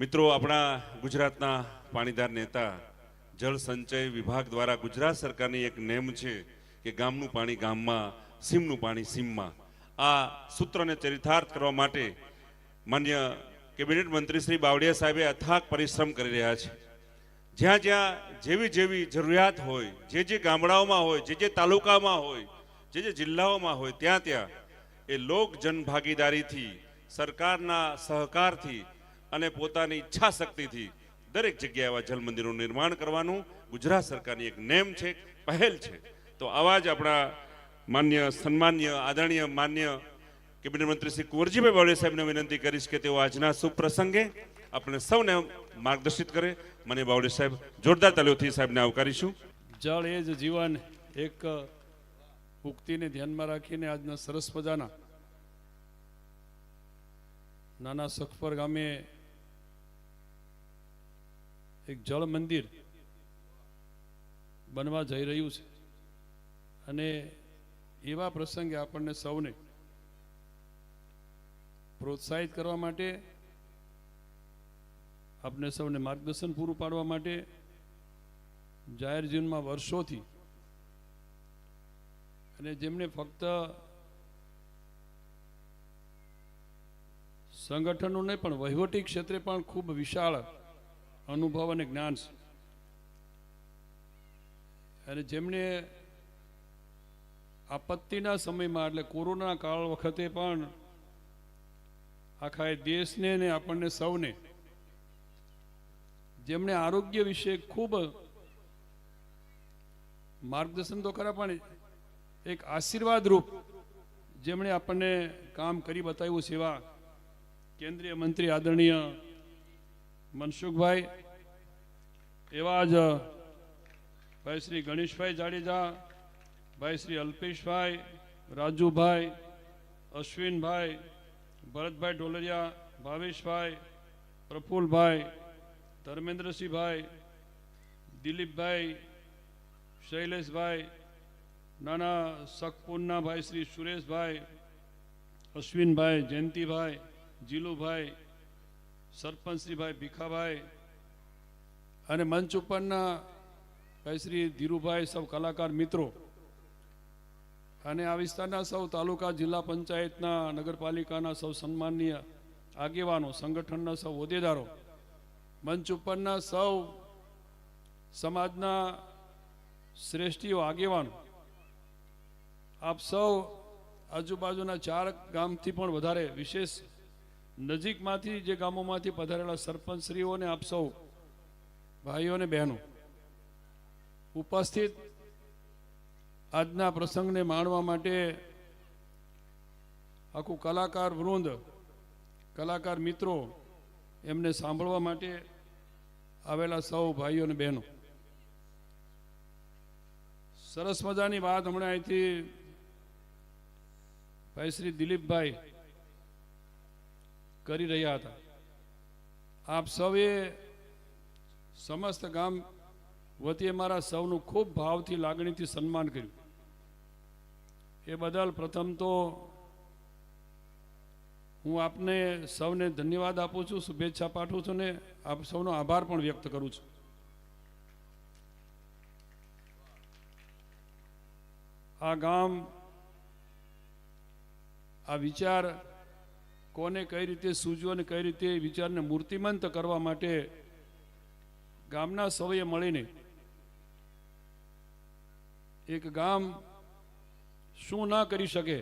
મિત્રો, આપણા ગુજરાતના પાણીદાર નેતા જળ સંચય વિભાગ દ્વારા ગુજરાત સરકારની એક નેમ છે કે ગામનું પાણી ગામમાં, સીમનું પાણી સીમમાં. આ સૂત્રને ચરિતાર્થ કરવા માટે માન્ય કેબિનેટ મંત્રી શ્રી બાવળિયા સાહેબે અથાગ પરિશ્રમ કરી રહ્યા છે. જ્યાં જ્યાં જેવી જેવી જરૂરિયાત હોય, જે જે ગામડાઓમાં હોય, જે જે તાલુકામાં હોય, જે જે જિલ્લાઓમાં હોય, ત્યાં ત્યાં એ લોક જનભાગીદારીથી સરકારના સહકારથી અને પોતાની ઈચ્છા શક્તિથી દરેક જગ્યાએ એવા જલ મંદિરોનું નિર્માણ કરવાનું ગુજરાત સરકારની એક નેમ છે, પહેલ છે. તો આવા જ આપણા માન્ય, સન્માન્ય, આદરણીય, માન્ય કેબિનેટ મંત્રી શ્રી કુંવરજીભાઈ બાવળે સાહેબને વિનંતી કરીશ કે તેઓ આજના સુપ્રસંગે પ્રસંગે આપણે સૌને માર્ગદર્શિત કરે. મને બાવળે સાહેબ જોરદાર તાલીઓથી સાહેબને આવકારીશું. જળ એ જ જીવન એક ઉક્તિને ધ્યાનમાં રાખીને આજના સરસ મજાના નાના સખપર ગામે એક જળ મંદિર બનવા જઈ રહ્યું છે. અને એવા પ્રસંગે આપણને સૌને પ્રોત્સાહિત કરવા માટે, આપને સૌને માર્ગદર્શન પૂરું પાડવા માટે જાહેર જીવનમાં વર્ષોથી અને જેમને ફક્ત સંગઠનો નહીં પણ વહીવટી ક્ષેત્રે પણ ખૂબ વિશાળ અનુભવ અને જ્ઞાન અને જેમને આપત્તિના સમયમાં, એટલે કોરોના કાળ વખતે પણ આખા દેશને અને આપણને સૌને જેમણે આરોગ્ય વિશે ખૂબ માર્ગદર્શન તો ખરા, પણ એક આશીર્વાદ રૂપ જેમણે આપણને કામ કરી બતાવ્યું એવા કેન્દ્રીય મંત્રી આદરણીય મનસુખભાઈ, એવા જ, ભાઈ શ્રી ગણેશભાઈ જાડેજા, ભાઈ શ્રી અલ્પેશભાઈ, રાજુભાઈ, અશ્વિનભાઈ, ભરતભાઈ ઢોલરિયા, ભાવેશભાઈ, પ્રફુલભાઈ, ધર્મેન્દ્રસિંહભાઈ, દિલીપભાઈ, શૈલેષભાઈ, નાના સખપુરના ભાઈ શ્રી સુરેશભાઈ, અશ્વિનભાઈ, જયંતિભાઈ, જીલુભાઈ સરપંચશ્રીભાઈ ભીખાભાઈ અને મંચ ઉપરના ભાઈ શ્રી ધીરુભાઈ સૌ કલાકાર મિત્રો અને આ વિસ્તારના સૌ તાલુકા જિલ્લા પંચાયતના નગરપાલિકાના સૌ સન્માનીય આગેવાનો, સંગઠનના સૌ હોદ્દેદારો, મંચ ઉપરના સૌ સમાજના શ્રેષ્ઠીઓ આગેવાનો, આપ સૌ આજુબાજુના ચાર ગામથી પણ વધારે વિશેષ નજીકમાંથી જે ગામોમાંથી પધારેલા સરપંચશ્રીઓને આપ સૌ ભાઈઓ અને બહેનો, ઉપસ્થિત આજના પ્રસંગને માણવા માટે આખું કલાકાર વૃંદ, કલાકાર મિત્રો એમને સાંભળવા માટે આવેલા સૌ ભાઈઓ અને બહેનો. સરસ મજાની વાત હમણાં અહીંથી ભાઈ શ્રી દિલીપભાઈ કરી રહ્યા હતા. આપ સૌએ સમસ્ત ગામ વતીએ મારા સૌનું ખૂબ ભાવથી, લાગણીથી સન્માન કર્યું. એ બદલ પ્રથમ તો હું આપને સૌને ધન્યવાદ આપું છું, શુભેચ્છા પાઠવું છું ને આપ સૌનો આભાર પણ વ્યક્ત કરું છું. આ ગામ, આ વિચાર કોને કઈ રીતે સૂજવો અને કઈ રીતે વિચારને મૂર્તિમંત કરવા માટે ગામના સૌએ મળીને એક ગામ શું ના કરી શકે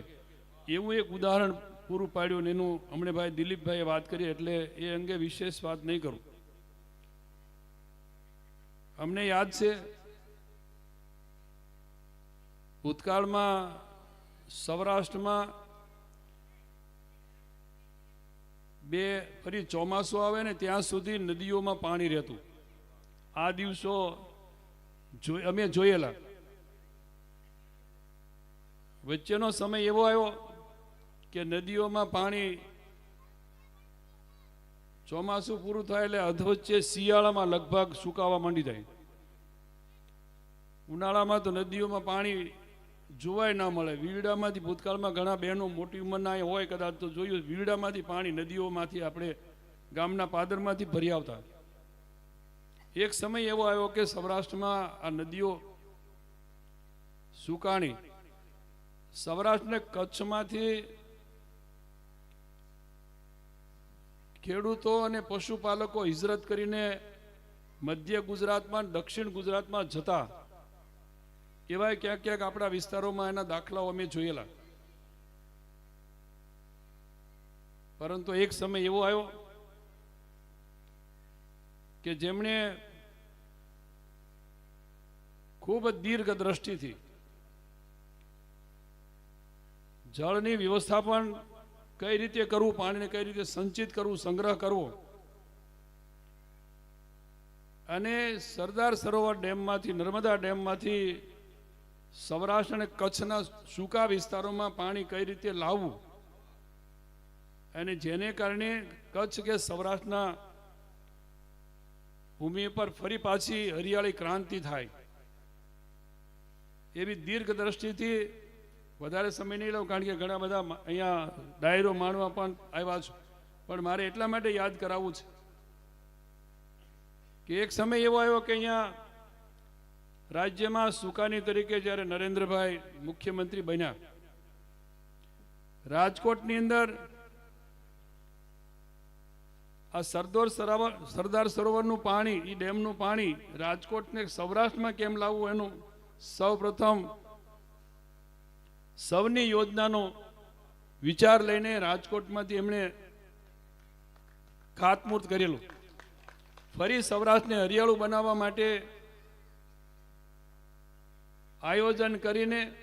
એવું એક ઉદાહરણ પૂરું પાડ્યું ને એનું હમણે ભાઈ દિલીપભાઈએ વાત કરી એટલે એ અંગે વિશેષ વાત નહીં કરું. અમને યાદ છે, ભૂતકાળમાં સૌરાષ્ટ્રમાં બે ફરી ચોમાસું આવે ને ત્યાં સુધી નદીઓમાં પાણી રહેતું. આ દિવસો અમે જોયેલા. વચ્ચેનો સમય એવો આવ્યો કે નદીઓમાં પાણી ચોમાસું પૂરું થાય એટલે અધવચ્ચે શિયાળામાં લગભગ સુકાવા માંડી જાય. ઉનાળામાં તો નદીઓમાં પાણી જોવાય ના મળે. વીરડામાંથી ભૂતકાળમાં ઘણા બહેનો મોટી ઉંમરના હોય કદાચ તો જોયું, વીરડામાંથી પાણી નદીઓમાંથી આપણે ગામના પાદરમાંથી ભરી આવતા. એક સમય એવો આવ્યો કે સૌરાષ્ટ્રમાં આ નદીઓ સુકાણી. સૌરાષ્ટ્ર ને કચ્છમાંથી ખેડૂતો અને પશુપાલકો હિજરત કરીને મધ્ય ગુજરાતમાં દક્ષિણ ગુજરાતમાં જતા. એવા ક્યાંક ક્યાંક આપણા વિસ્તારોમાં એના દાખલાઓ અમે જોયેલા. પરંતુ એક સમય એવો આવ્યો કે જેમણે ખૂબ દીર્ઘ દ્રષ્ટિથી જળની વ્યવસ્થાપન કઈ રીતે કરવું, પાણીને કઈ રીતે સંચિત કરવું, સંગ્રહ કરવો અને સરદાર સરોવર ડેમમાંથી, નર્મદા ડેમમાંથી સૌરાષ્ટ્ર અને કચ્છના સૂકા વિસ્તારોમાં પાણી કઈ રીતે લાવવું? અને જેને કારણે કચ્છ કે સૌરાષ્ટ્રના ભૂમિ પર ફરી પાછી હરિયાળી ક્રાંતિ થાય. એવી દીર્ઘ દ્રષ્ટિથી વધારે સમય નહીં લઉં કારણ કે ઘણા બધા અહીંયા ડાયરો માણવા પણ આવ્યા છું. પણ મારે એટલા માટે યાદ કરાવવું છે કે એક સમય એવો આવ્યો કે અહીંયા રાજ્યમાં સુકાની તરીકે જ્યારે નરેન્દ્રભાઈ મુખ્યમંત્રી બન્યા, રાજકોટની અંદર આ સરદાર સરોવર, સરદાર સરોવરનું પાણી એ ડેમનું પાણી રાજકોટને સૌરાષ્ટ્રમાં કેમ લાવવું એનું સૌ સૌની યોજનાનો વિચાર લઈને રાજકોટમાંથી એમણે ખાતમુહૂર્ત કરેલું. ફરી સૌરાષ્ટ્રને હરિયાળું બનાવવા માટે આયોજન કરીને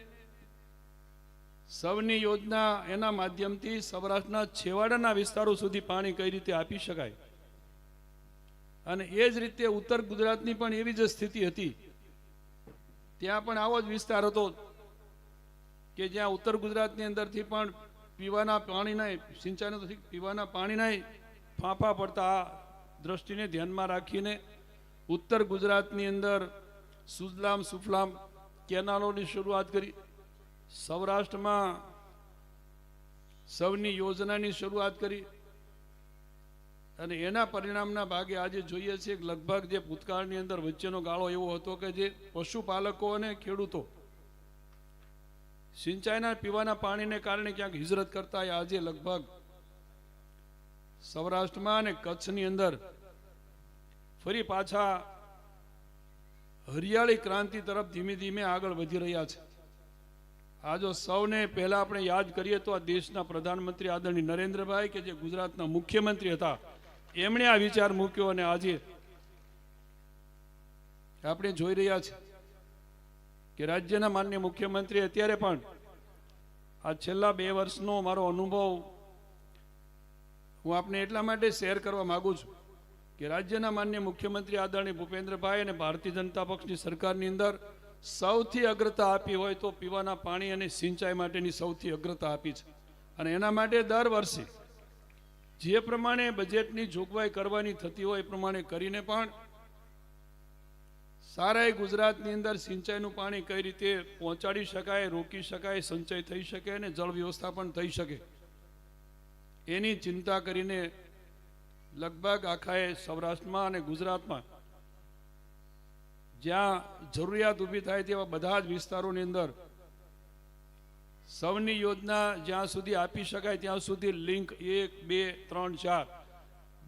સૌની યોજના એના માધ્યમથી સૌરાષ્ટ્રના છેવાડાના વિસ્તારો સુધી પાણી કઈ રીતે આપી શકાય? અને એ જ રીતે ઉત્તર ગુજરાતની પણ એવી જ સ્થિતિ હતી. ત્યાં પણ આવો જ વિસ્તાર હતો કે જ્યાં ઉત્તર ગુજરાતની અંદરથી પણ પીવાના પાણીના સિંચાઈનો પીવાના પાણીના ફાંફા પડતા આ દ્રષ્ટિને ધ્યાનમાં રાખીને ઉત્તર ગુજરાતની અંદર સુજલામ સુફલામ કેનાલોની શરૂઆત કરી. સૌરાષ્ટ્રમાં સૌની યોજનાની શરૂઆત કરી. અને એના પરિણામના ભાગે આજે જોઈએ છીએ લગભગ જે ભૂતકાળની અંદર વચ્ચેનો ગાળો એવો હતો કે જે પશુપાલકો અને ખેડૂતો સિંચાઈના પીવાના પાણીને કારણે ક્યાંક હિજરત કરતા આજે લગભગ સૌરાષ્ટ્રમાં અને કચ્છની અંદર ફરી પાછા હરિયાળી ક્રાંતિ તરફ ધીમે ધીમે આગળ વધી રહ્યા છે. આ જો સૌને પહેલા આપણે યાદ કરીએ તો આ દેશના પ્રધાનમંત્રી આદરણીય નરેન્દ્રભાઈ કે જે ગુજરાતના મુખ્યમંત્રી હતા, એમણે આ વિચાર મૂક્યો અને આજે આપણે જોઈ રહ્યા છીએ કે રાજ્યના માન્ય મુખ્યમંત્રી અત્યારે પણ આ છેલ્લા બે વર્ષનો મારો અનુભવ હું આપને એટલા માટે શેર કરવા માગું છું કે રાજ્યના માન્ય મુખ્યમંત્રી આદરણીય ભૂપેન્દ્રભાઈ અને ભારતીય જનતા પક્ષની સરકારની અંદર સૌથી અગ્રતા આપી હોય તો પીવાના પાણી અને સિંચાઈ માટેની સૌથી અગ્રતા આપી છે. અને એના માટે દર વર્ષે જે પ્રમાણે બજેટની જોગવાઈ કરવાની થતી હોય એ પ્રમાણે કરીને પણ સારા ગુજરાતની અંદર સિંચાઈનું પાણી કઈ રીતે પહોંચાડી શકાય, રોકી શકાય, સંચય થઈ શકે અને જળ વ્યવસ્થા પણ થઈ શકે, એની ચિંતા કરીને લગભગ આખા એ સૌરાષ્ટ્રમાં અને ગુજરાતમાં જ્યાં જરૂરિયાત ઊભી થાય તેવા બધા જ વિસ્તારોની અંદર સૌની યોજના જ્યાં સુધી આપી શકાય ત્યાં સુધી લિંક એક, બે, ત્રણ, ચાર.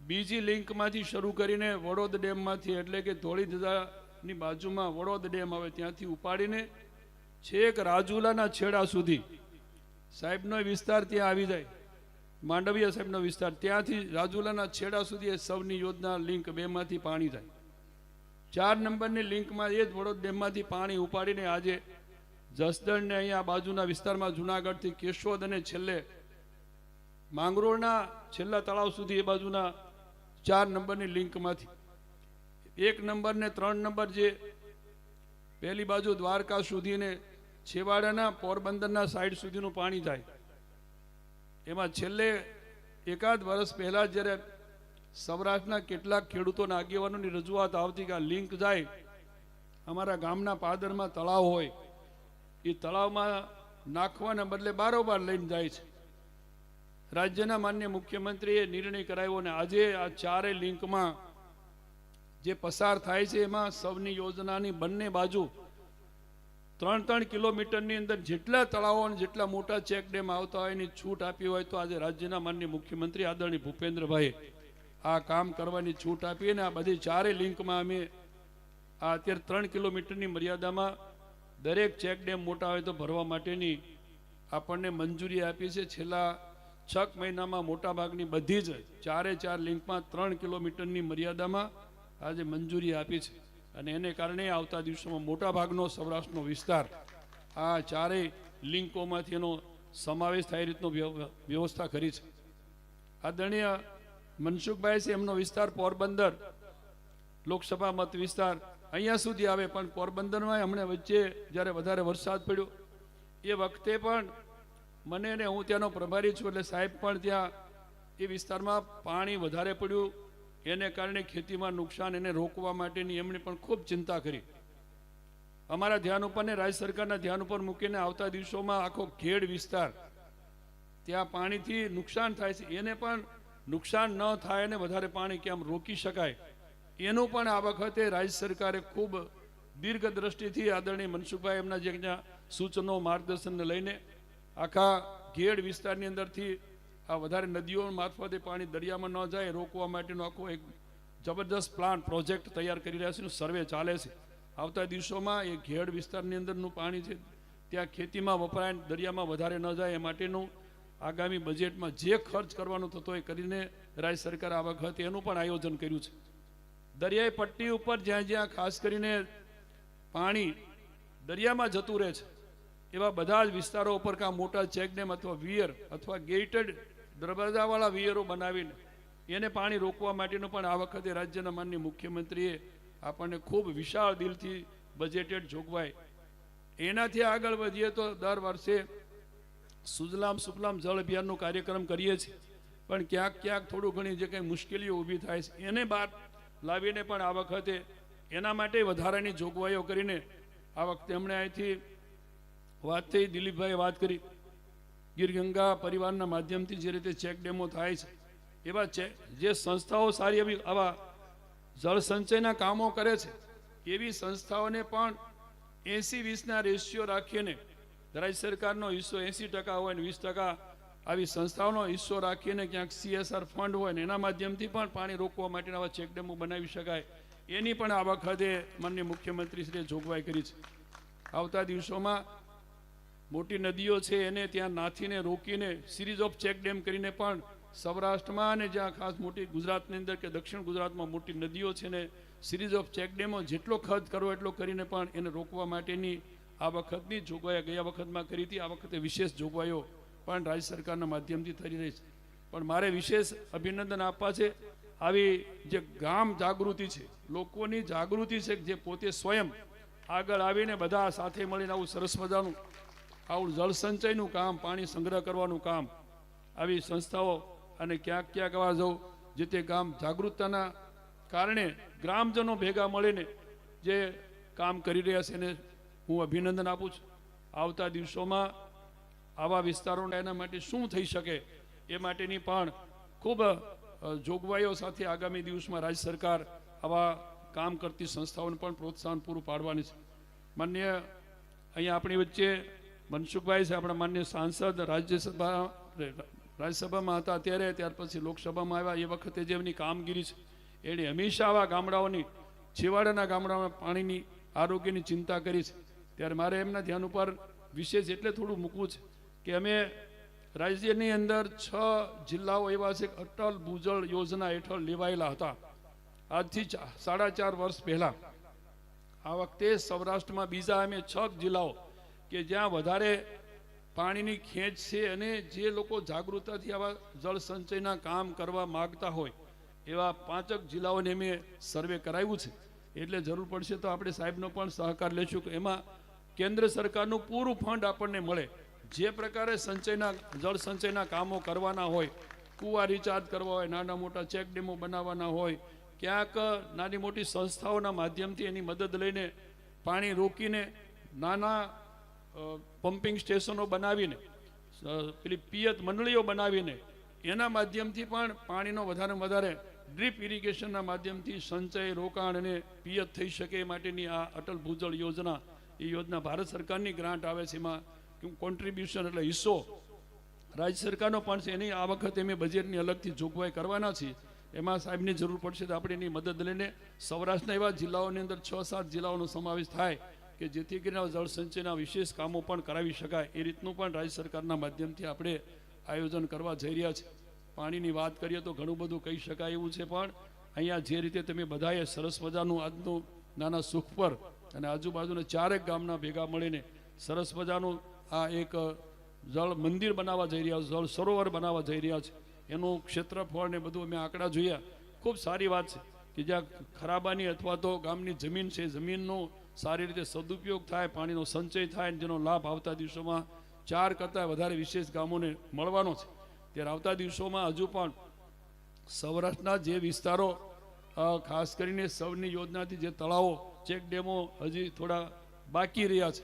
બીજી લિંકમાંથી શરૂ કરીને વડોદ ડેમમાંથી, એટલે કે ધોળીધજાની બાજુમાં વડોદ ડેમ આવે ત્યાંથી ઉપાડીને છેક રાજુલાના છેડા સુધી સાહેબનો વિસ્તાર ત્યાં આવી જાય. માંડવીયા સાહેબનો વિસ્તાર. ત્યાંથી રાજુલાના છેડા સુધી એ સૌની યોજના લિંક બેમાંથી પાણી થાય. ચાર નંબરની લિંકમાં એ જ વડોદ ડેમમાંથી પાણી ઉપાડીને આજે જસદણને અહીંયા બાજુના વિસ્તારમાં જુનાગઢથી કેશોદ અને છેલ્લે માંગરોળના છેલ્લા તળાવ સુધી એ બાજુના ચાર નંબરની લિંકમાંથી. એક નંબર ને ત્રણ નંબર જે પહેલી બાજુ દ્વારકા સુધીને છેવાડાના પોરબંદરના સાઈડ સુધીનું પાણી થાય. એમાં છેલ્લે એકાદ વર્ષ પહેલા જ્યારે સૌરાષ્ટ્રના કેટલાક ખેડૂતોના આગેવાનોની રજૂઆત આવતી કે આ લિંક જાય, અમારા ગામના પાદરમાં તળાવ હોય, એ તળાવમાં નાખવાના બદલે બારોબાર લઈને જાય છે. રાજ્યના માન્ય મુખ્યમંત્રીએ નિર્ણય કરાવ્યો અને આજે આ ચારે લિંકમાં જે પસાર થાય છે, એમાં સૌની યોજનાની બંને બાજુ ત્રણ ત્રણ કિલોમીટરની અંદર જેટલા તળાવો અને જેટલા મોટા ચેક ડેમ આવતા હોય એની છૂટ આપી હોય તો આજે રાજ્યના માન્ય મુખ્યમંત્રી આદરણીય ભૂપેન્દ્રભાઈ આ કામ કરવાની છૂટ આપી અને આ બધી ચારે લિંકમાં અમે આ અત્યારે ત્રણ કિલોમીટરની મર્યાદામાં દરેક ચેક ડેમ મોટા હોય તો ભરવા માટેની આપણને મંજૂરી આપી છે. છેલ્લા છ મહિનામાં મોટાભાગની બધી જ ચારે ચાર લિંકમાં ત્રણ કિલોમીટરની મર્યાદામાં આજે મંજૂરી આપી છે. અને એને કારણે આવતા દિવસોમાં મોટાભાગનો સૌરાષ્ટ્રનો વિસ્તાર આ ચારેય લિંકોમાંથી એનો સમાવેશ થાય રીતનો વ્યવસ્થા કરી છે. આદરણીય મનસુખભાઈ છે, એમનો વિસ્તાર પોરબંદર, લોકસભા મત વિસ્તાર અહીંયા સુધી આવે, પણ પોરબંદરમાં હમણાં વચ્ચે જ્યારે વધારે વરસાદ પડ્યો, એ વખતે પણ મને ને હું ત્યાંનો પ્રભારી છું, એટલે સાહેબ પણ ત્યાં એ વિસ્તારમાં પાણી વધારે પડ્યું એને કારણે ખેતીમાં નુકસાન, એને રોકવા માટેની એમણે પણ ખૂબ ચિંતા કરી. અમારા ધ્યાન ઉપર ને રાજ્ય સરકારના ધ્યાન ઉપર મૂકીને આવતા દિવસોમાં આખો ખેડ વિસ્તાર, ત્યાં પાણીથી નુકસાન થાય છે. એને પણ નુકસાન ન થાય અને વધારે પાણી કેમ રોકી શકાય? એનું પણ આ વખતે રાજ્ય સરકારે ખૂબ દીર્ઘ દ્રષ્ટિથી આદરણીય મનસુખભાઈ એમના જે સૂચનો માર્ગદર્શનને લઈને આખા ઘેડ વિસ્તારની અંદરથી આ વધારે નદીઓ મારફતે પાણી દરિયામાં ન જાય, રોકવા માટેનો આખો એક જબરદસ્ત પ્લાન પ્રોજેક્ટ તૈયાર કરી રહ્યા છે સર્વે ચાલે છે. આવતા દિવસોમાં એ ઘેડ વિસ્તારની અંદરનું પાણી છે, ત્યાં ખેતીમાં વપરાય દરિયામાં વધારે ન જાય એ માટેનું આગામી બજેટમાં જે ખર્ચ કરવાનો થતો એ કરીને રાજ્ય સરકાર આ વખતે એનું પણ આયોજન કર્યું છે. દરિયાઈ પટ્ટી ઉપર જ્યાં જ્યાં ખાસ કરીને પાણી દરિયામાં જતું રહે છે, એવા બધા જ વિસ્તારો ઉપર કાં મોટા ચેકડેમ અથવા વિયર અથવા ગેટેડ દરવાજાવાળા વિયરો બનાવીને એને પાણી રોકવા માટેનું પણ આ વખતે રાજ્યના માનનીય મુખ્યમંત્રીએ આપણને ખૂબ વિશાળ દિલથી બજેટેડ જોગવાઈ. એનાથી આગળ વધીએ તો દર વર્ષે સુજલામ સુફલામ જળ અભિયાનનો કાર્યક્રમ કરીએ છીએ. પણ ક્યાંક ક્યાંક થોડું ઘણી જે કંઈ મુશ્કેલીઓ ઊભી થાય છે, એને બહાર લાવીને પણ આ વખતે એના માટે વધારાની જોગવાઈઓ કરીને આ વખતે એમણે અહીંથી વાત થઈ, દિલીપભાઈએ વાત કરી. ગીર ગંગા પરિવારના માધ્યમથી જે રીતે ચેક ડેમો થાય છે, એવા ચેક જે સંસ્થાઓ સારી એવી આવા જળ સંચયના કામો કરે છે, એવી સંસ્થાઓને પણ એસી વીસના રેશિયો રાખીને રાજ્ય સરકારનો હિસ્સો એસી ટકા હોય ને વીસ ટકા આવી સંસ્થાઓનો હિસ્સો રાખીને ક્યાંક સીએસઆર ફંડ હોય ને એના માધ્યમથી પણ પાણી રોકવા માટેના આવા ચેકડેમો બનાવી શકાય. એની પણ આ વખતે માનનીય મુખ્યમંત્રીશ્રીએ જોગવાઈ કરી છે. આવતા દિવસોમાં મોટી નદીઓ છે, એને ત્યાં નાથીને રોકીને સિરીઝ ઓફ ચેક ડેમ કરીને પણ સૌરાષ્ટ્રમાં અને જ્યાં ખાસ મોટી ગુજરાતની અંદર કે દક્ષિણ ગુજરાતમાં મોટી નદીઓ છે ને સિરીઝ ઓફ ચેક ડેમો જેટલો ખર્ચ કરવો એટલો કરીને પણ એને રોકવા માટેની આ વખતની જોગવાઈ ગયા વખતમાં કરી હતી. આ વખતે વિશેષ જોગવાઈઓ પણ રાજ્ય સરકારના માધ્યમથી થઈ રહી છે. પણ મારે વિશેષ અભિનંદન આપવા છે, આવી જે ગામ જાગૃતિ છે, લોકોની જાગૃતિ છે જે પોતે સ્વયં આગળ આવીને બધા સાથે મળીને આવું સરસ મજાનું આવું જળ સંચયનું કામ, પાણી સંગ્રહ કરવાનું કામ. આવી સંસ્થાઓ અને ક્યાંક ક્યાંક આવા જવું જે તે ગામ જાગૃતતાના કારણે ગ્રામજનો ભેગા મળીને જે કામ કરી રહ્યા છે એને હું અભિનંદન આપું છું. આવતા દિવસોમાં આવા વિસ્તારોને એના માટે શું થઈ શકે એ માટેની પણ ખૂબ જોગવાઈઓ સાથે આગામી દિવસમાં રાજ્ય સરકાર આવા કામ કરતી સંસ્થાઓને પણ પ્રોત્સાહન પૂરું પાડવાની છે. માન્ય અહીંયા આપણી વચ્ચે મનસુખભાઈ છે આપણા માન્ય સાંસદ, રાજ્યસભા રાજ્યસભામાં હતા ત્યારે, ત્યાર પછી લોકસભામાં આવ્યા. એ વખતે જે એમની કામગીરી છે, એણે હંમેશા આવા ગામડાઓની, છેવાડાના ગામડાઓમાં પાણીની આરોગ્યની ચિંતા કરી છે. ત્યારે મારે એમના ધ્યાન ઉપર વિશેષ એટલે થોડું મૂકવું છે કે અમે રાજ્યની અંદર છ જિલ્લાઓ એવા છે અટલ ભૂજળ યોજના હેઠળ લેવાયેલા હતા. આજથી સાડા ચાર વર્ષ પહેલા. આ વખતે સૌરાષ્ટ્રમાં બીજા અમે છ જિલ્લાઓ કે જ્યાં વધારે પાણીની ખેંચ છે અને જે લોકો જાગૃતતાથી આવા જળ સંચયના કામ કરવા માગતા હોય, એવા પાંચક જિલ્લાઓને મેં સર્વે કરાવ્યું છે. એટલે જરૂર પડશે તો આપણે સાહેબનો પણ સહકાર લેશું કે એમાં કેન્દ્ર સરકારનું પૂરું ફંડ આપણને મળે. જે પ્રકારે સંચયના, જળ સંચયના કામો કરવાના હોય, કૂવા રિચાર્જ કરવા હોય, નાના મોટા ચેક ડેમો બનાવવાના હોય, ક્યાંક નાની મોટી સંસ્થાઓના માધ્યમથી એની મદદ લઈને પાણી રોકીને નાના પમ્પિંગ સ્ટેશનો બનાવીને પેલી પિયત મંડળીઓ બનાવીને, એના માધ્યમથી પણ પાણીનો વધારે વધારે ડ્રીપ ઇરિગેશનના માધ્યમથી સંચય, રોકાણ અને પિયત થઈ શકે એ માટેની આ અટલ ભૂજળ યોજના, એ યોજના ભારત સરકારની ગ્રાન્ટ આવે છે એમાં કોન્ટ્રીબ્યુશન એટલે હિસ્સો. રાજ્ય સરકારનો પણ છે, એની આ વખતે અમે બજેટની અલગથી જોગવાઈ કરવાના છીએ. એમાં સાહેબની જરૂર પડશે તો આપણે એની મદદ લઈને સૌરાષ્ટ્રના એવા જિલ્લાઓની અંદર છ સાત જિલ્લાઓનો સમાવેશ થાય. કે જેથી કરીને જળ સંચયના વિશેષ કામો પણ કરાવી શકાય. એ રીતનું પણ રાજ્ય સરકારના માધ્યમથી આપણે આયોજન કરવા જઈ રહ્યા છે. પાણીની વાત કરીએ તો ઘણું બધું કહી શકાય એવું છે, પણ અહીંયા જે રીતે તમે બધાએ સરસ મજાનું આજનું નાના સુખ પર અને આજુબાજુના ચારેક ગામના ભેગા મળીને સરસ મજાનું આ એક જળ મંદિર બનાવવા જઈ રહ્યા છે, જળ સરોવર બનાવવા જઈ રહ્યા છે. એનું ક્ષેત્રફળ ને બધું અમે આંકડા જોયા. ખૂબ સારી વાત છે કે જ્યાં ખરાબાની અથવા તો ગામની જમીન છે, જમીનનો સારી રીતે સદુપયોગ થાય, પાણીનો સંચય થાય, જેનો લાભ આવતા દિવસોમાં ચાર કરતાં વધારે વિશેષ ગામોને મળવાનો છે. ત્યારે આવતા દિવસોમાં હજુ પણ સૌરાષ્ટ્રના જે વિસ્તારો ખાસ કરીને સૌની યોજનાથી જે તળાવો, ચેક ડેમો હજી થોડા બાકી રહ્યા છે.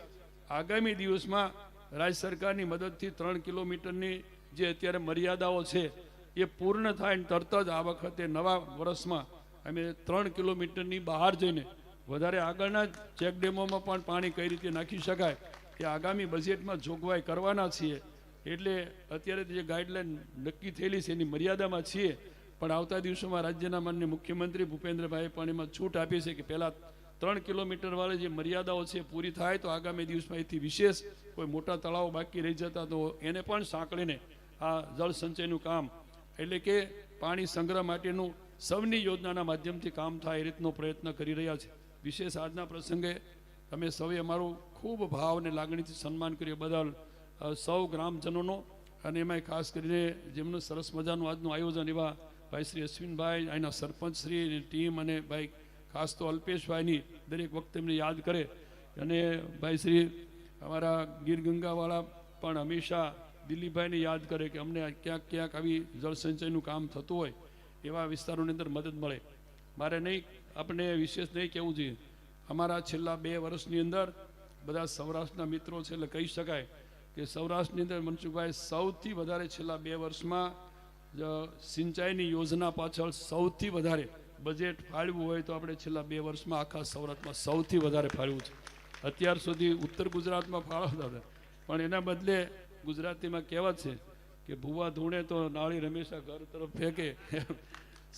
આગામી દિવસમાં રાજ્ય સરકારની મદદથી ત્રણ કિલોમીટરની જે અત્યારે મર્યાદાઓ છે, એ પૂર્ણ થાય તરત જ આ વખતે નવા વર્ષમાં અમે ત્રણ કિલોમીટરની બહાર જઈને વધારે આગળના ચેક ડેમોમાં પણ પાણી કઈ રીતે નાખી શકાય એ આગામી બજેટમાં જોગવાઈ કરવાના છીએ. એટલે અત્યારે જે ગાઈડલાઈન નક્કી થયેલી છે એની મર્યાદામાં છીએ. પણ આવતા દિવસોમાં રાજ્યના માન્ય મુખ્યમંત્રી ભૂપેન્દ્રભાઈ પણ એમાં છૂટ આપી છે કે પહેલાં ત્રણ કિલોમીટરવાળી જે મર્યાદાઓ છે પૂરી થાય તો આગામી દિવસમાં એથી વિશેષ કોઈ મોટા તળાવો બાકી રહી જતા તો એને પણ સાંકળીને આ જળ સંચયનું કામ એટલે કે પાણી સંગ્રહ માટેનું સૌની યોજનાના માધ્યમથી કામ થાય એ રીતનો પ્રયત્ન કરી રહ્યા છે. વિશેષ આજના પ્રસંગે તમે સૌએ અમારું ખૂબ ભાવ અને લાગણીથી સન્માન કર્યું. બદલ સૌ ગ્રામજનોનો અને એમાંય ખાસ કરીને જેમનું સરસ મજાનું આજનું આયોજન એવા ભાઈ શ્રી અશ્વિનભાઈ, અહીંના સરપંચ એની ટીમ અને ભાઈ ખાસ તો અલ્પેશભાઈની દરેક વખતે એમને યાદ કરે. અને ભાઈ શ્રી અમારા ગીર ગંગાવાળા પણ હંમેશા દિલીપભાઈને યાદ કરે કે અમને ક્યાંક ક્યાંક આવી જળસંચયનું કામ થતું હોય એવા વિસ્તારોની અંદર મદદ મળે. મારે નહીં આપણે વિશેષ નહીં કહેવું જોઈએ. અમારા છેલ્લા બે વર્ષની અંદર બધા સૌરાષ્ટ્રના મિત્રો છે એટલે કહી શકાય કે સૌરાષ્ટ્રની અંદર મનસુખભાઈ સૌથી વધારે છેલ્લા બે વર્ષમાં સિંચાઈની યોજના પાછળ સૌથી વધારે બજેટ ફાળવ્યું હોય તો આપણે છેલ્લા બે વર્ષમાં આખા સૌરાષ્ટ્રમાં સૌથી વધારે ફાળવું છે. અત્યાર સુધી ઉત્તર ગુજરાતમાં ફાળવતા હતા. પણ એના બદલે ગુજરાતીમાં કહેવત છે કે ભૂવા ધૂણે તો નાળી રમેશા ઘર તરફ ફેંકે.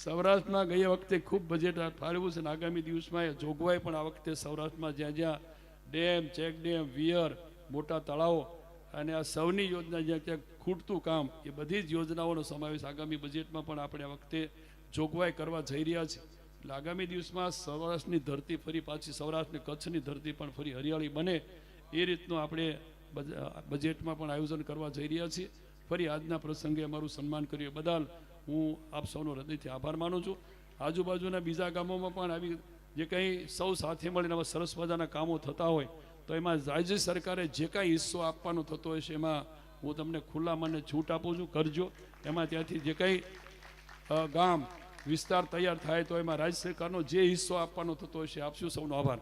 સૌરાષ્ટ્રમાં ગયા વખતે ખૂબ બજેટ ફાળવ્યું છે અને આગામી દિવસમાં એ જોગવાઈ પણ આ વખતે સૌરાષ્ટ્રમાં જ્યાં જ્યાં ડેમ, ચેક ડેમ, વિયર, મોટા તળાવો અને આ સૌની યોજના જ્યાં ક્યાંક ખૂટતું કામ એ બધી જ યોજનાઓનો સમાવેશ આગામી બજેટમાં પણ આપણે આ વખતે જોગવાઈ કરવા જઈ રહ્યા છીએ. એટલે આગામી દિવસમાં સૌરાષ્ટ્રની ધરતી ફરી પાછી સૌરાષ્ટ્રની કચ્છની ધરતી પણ ફરી હરિયાળી બને એ રીતનું આપણે બજ- બજેટમાં પણ આયોજન કરવા જઈ રહ્યા છીએ. ફરી આજના પ્રસંગે અમારું સન્માન કર્યું બદલ હું આપ સૌનો હૃદયથી આભાર માનું છું. આજુબાજુના બીજા ગામોમાં પણ આવી જે કંઈ સૌ સાથે મળીને આવા સરસ મજાના કામો થતા હોય, તો એમાં રાજ્ય સરકારે જે કાંઈ હિસ્સો આપવાનો થતો હોય છે, એમાં હું તમને ખુલ્લા મને છૂટ આપું છું. કરજો. એમાં ત્યાંથી જે કંઈ ગામ, વિસ્તાર તૈયાર થાય તો એમાં રાજ્ય સરકારનો જે હિસ્સો આપવાનો થતો હોય છે આપશું સૌનો આભાર.